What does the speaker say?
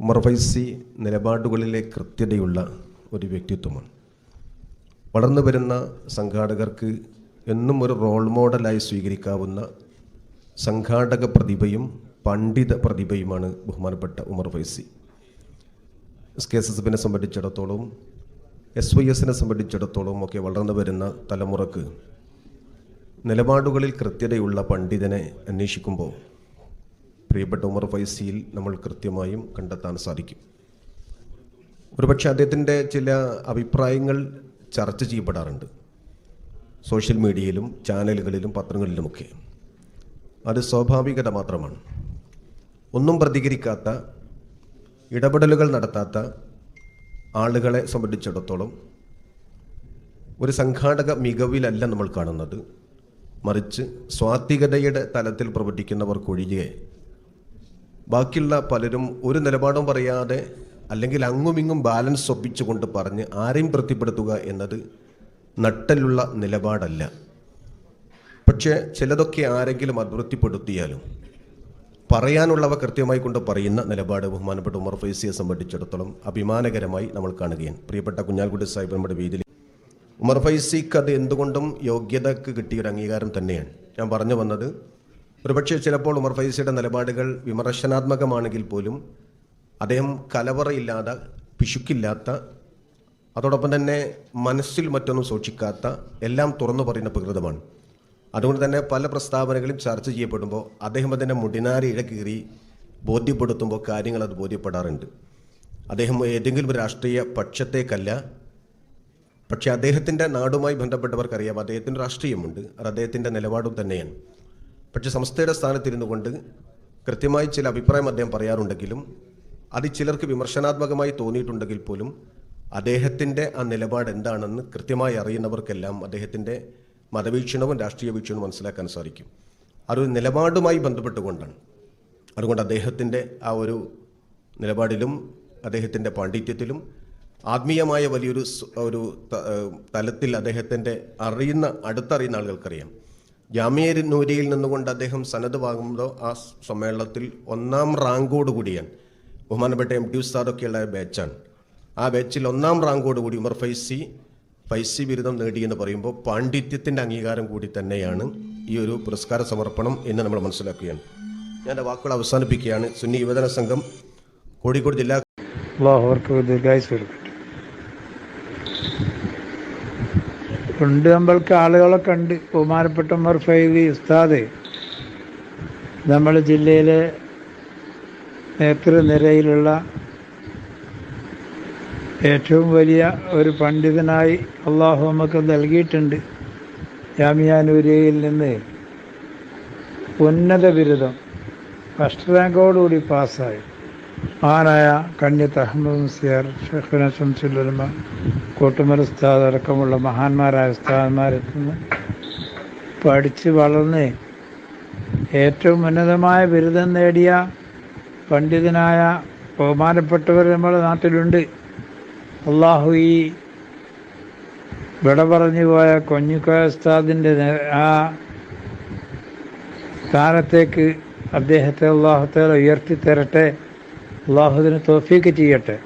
ഉമർ ഫൈസി നിലപാടുകളിലെ കൃത്യതയുള്ള ഒരു വ്യക്തിത്വമാണ്. വളർന്നു വരുന്ന സംഘാടകർക്ക് എന്നും ഒരു റോൾ മോഡലായി സ്വീകരിക്കാവുന്ന സംഘാടക പ്രതിഭയും പണ്ഡിത പ്രതിഭയുമാണ് ബഹുമാനപ്പെട്ട Umar Faizi. S K S S എഫിനെ സംബന്ധിച്ചിടത്തോളം എസ് വൈ എസിനെ സംബന്ധിച്ചിടത്തോളം ഒക്കെ വളർന്നു വരുന്ന തലമുറയ്ക്ക് നിലപാടുകളിൽ കൃത്യതയുള്ള പണ്ഡിതനെ അന്വേഷിക്കുമ്പോൾ പ്രിയപ്പെട്ട ഉമർ ഫൈസിയിൽ നമ്മൾ കൃത്യമായും കണ്ടെത്താൻ സാധിക്കും. ഒരുപക്ഷെ അദ്ദേഹത്തിന്റെ ചില അഭിപ്രായങ്ങൾ ചർച്ച ചെയ്യപ്പെടാറുണ്ട്. സോഷ്യൽ മീഡിയയിലും ചാനലുകളിലും പത്രങ്ങളിലുമൊക്കെ. അത് സ്വാഭാവികത മാത്രമാണ്. ഒന്നും പ്രതികരിക്കാത്ത ഇടപെടലുകൾ നടത്താത്ത ആളുകളെ സംബന്ധിച്ചിടത്തോളം ഒരു സംഘാടക മികവിലല്ല നമ്മൾ കാണുന്നത്. മറിച്ച് സ്വാത്വികതയുടെ തലത്തിൽ പ്രവർത്തിക്കുന്നവർക്കൊഴികെ ബാക്കിയുള്ള പലരും ഒരു നിലപാടും പറയാതെ അല്ലെങ്കിൽ അങ്ങുമിങ്ങും ബാലൻസ് ഒപ്പിച്ചുകൊണ്ട് പറഞ്ഞ് ആരെയും തൃപ്തിപ്പെടുത്തുക എന്നത് നട്ടലുള്ള നിലപാടല്ല. പക്ഷേ ചിലതൊക്കെ ആരെങ്കിലും അതൃപ്തിപ്പെടുത്തിയാലും പറയാനുള്ളവ കൃത്യമായി കൊണ്ട് പറയുന്ന നിലപാട് ബഹുമാനപ്പെട്ട ഉമർ ഫൈസിയെ സംബന്ധിച്ചിടത്തോളം അഭിമാനകരമായി നമ്മൾ കാണുകയാണ്. പ്രിയപ്പെട്ട കുഞ്ഞാൽക്കുട്ടി സാഹിബ് നമ്മുടെ വീതിയിൽ ഉമർ ഫൈസിക്ക് അത് എന്തുകൊണ്ടും യോഗ്യതക്ക് കിട്ടിയൊരു അംഗീകാരം തന്നെയാണ്. ഞാൻ പറഞ്ഞു വന്നത് ഒരുപക്ഷെ ചിലപ്പോൾ ഉമർ ഫൈസിയുടെ നിലപാടുകൾ വിമർശനാത്മകമാണെങ്കിൽ പോലും അദ്ദേഹം കലവറയില്ലാത്ത പിശുക്കില്ലാത്ത അതോടൊപ്പം തന്നെ മനസ്സിൽ മറ്റൊന്നും സൂക്ഷിക്കാത്ത എല്ലാം തുറന്നു പറയുന്ന പ്രകൃതമാണ്. അതുകൊണ്ട് തന്നെ പല പ്രസ്താവനകളും ചർച്ച ചെയ്യപ്പെടുമ്പോൾ അദ്ദേഹം അതിന്റെ മുടിനാരി ഇഴകീറി ബോധ്യപ്പെടുത്തുമ്പോൾ കാര്യങ്ങൾ അത് ബോധ്യപ്പെടാറുണ്ട്. അദ്ദേഹം ഏതെങ്കിലും രാഷ്ട്രീയ പക്ഷത്തേക്കല്ല പക്ഷേ അദ്ദേഹത്തിന്റെ നാടുമായി ബന്ധപ്പെട്ടവർക്കറിയാം അദ്ദേഹത്തിന് രാഷ്ട്രീയമുണ്ട് അത് അദ്ദേഹത്തിന്റെ നിലപാടും തന്നെയാണ്. പക്ഷേ സംസ്ഥയുടെ സ്ഥാനത്തിരുന്നു കൊണ്ട് കൃത്യമായി ചില അഭിപ്രായം അദ്ദേഹം പറയാറുണ്ടെങ്കിലും അത് ചിലർക്ക് വിമർശനാത്മകമായി തോന്നിയിട്ടുണ്ടെങ്കിൽ പോലും അദ്ദേഹത്തിന്റെ ആ നിലപാട് എന്താണെന്ന് കൃത്യമായി അറിയുന്നവർക്കെല്ലാം അദ്ദേഹത്തിന്റെ മതവീക്ഷണവും രാഷ്ട്രീയ വീക്ഷണവും മനസ്സിലാക്കാൻ സാധിക്കും. അതൊരു നിലപാടുമായി ബന്ധപ്പെട്ടുകൊണ്ടാണ്. അതുകൊണ്ട് അദ്ദേഹത്തിന്റെ ആ ഒരു നിലപാടിലും അദ്ദേഹത്തിന്റെ പാണ്ഡിത്യത്തിലും ആത്മീയമായ വലിയൊരു ഒരു തലത്തിൽ അദ്ദേഹത്തിന്റെ അറിയുന്ന അടുത്തറിയുന്ന ആളുകൾക്കറിയാം. ജാമ്യ നൂരിയിൽ നിന്നുകൊണ്ട് അദ്ദേഹം സന്നദ്ധ വാങ്ങുമ്പോൾ ആ സമ്മേളനത്തിൽ ഒന്നാം റാങ്കോട് കൂടിയാണ് ബഹുമാനപ്പെട്ട എം ടി ഉസ്താദൊക്കെയുള്ള ബാച്ചാണ് ആ ബാച്ചിൽ ഒന്നാം റാങ്കോട് കൂടി ഉമർ ഫൈസി ഫൈസി ബിരുദം നേടിയെന്ന് പറയുമ്പോൾ പാണ്ഡിത്യത്തിന്റെ അംഗീകാരം കൂടി തന്നെയാണ് ഈ ഒരു പുരസ്കാര സമർപ്പണം എന്ന് നമ്മൾ മനസ്സിലാക്കുകയാണ്. ഞാൻ എന്റെ വാക്കുകൾ അവസാനിപ്പിക്കുകയാണ്. സുന്നി യുവജന സംഘം കോഴിക്കോട് ജില്ലാ ദീർഘായുസ് കൊടുക്കട്ടെ. ഉണ്ട് നമ്മൾക്ക് ആളുകളൊക്കെ ഉണ്ട്. ബഹുമാനപ്പെട്ട ഫൈലി ഉസ്താദ്. നമ്മുടെ ജില്ലയിലെ നേതൃനിരയിലുള്ള ഏറ്റവും വലിയ ഒരു പണ്ഡിതനായി അള്ളാഹു നമുക്ക് നൽകിയിട്ടുണ്ട്. ജാമിയാനൂരിയയിൽ നിന്ന് ഉന്നത ബിരുദം. ഫസ്റ്റ് റാങ്കോടുകൂടി പാസ്സായി. മഹാനായ കണ്യത്ത് അഹമ്മദ് മുസ്ലിയാർ ഷെഖുന ശംസുലുലമ കോട്ടുമൽ ഉസ്താദ് അടക്കമുള്ള മഹാന്മാരായ ഉസ്താദന്മാരിൽ നിന്ന് പഠിച്ച് വളർന്ന് ഏറ്റവും ഉന്നതമായ ബിരുദം നേടിയ പണ്ഡിതനായ ബഹുമാനപ്പെട്ടവർ നമ്മുടെ നാട്ടിലുണ്ട്. അള്ളാഹു ഈ വിട പറഞ്ഞു പോയ കൊഞ്ഞിക്കോയ ഉസ്താദിന്റെ ആ സ്ഥാനത്തേക്ക് അദ്ദേഹത്തെ അള്ളാഹുത്തേല ഉയർത്തി തരട്ടെ അള്ളാഹുദിന് തോഫീക്ക് ചെയ്യട്ടെ.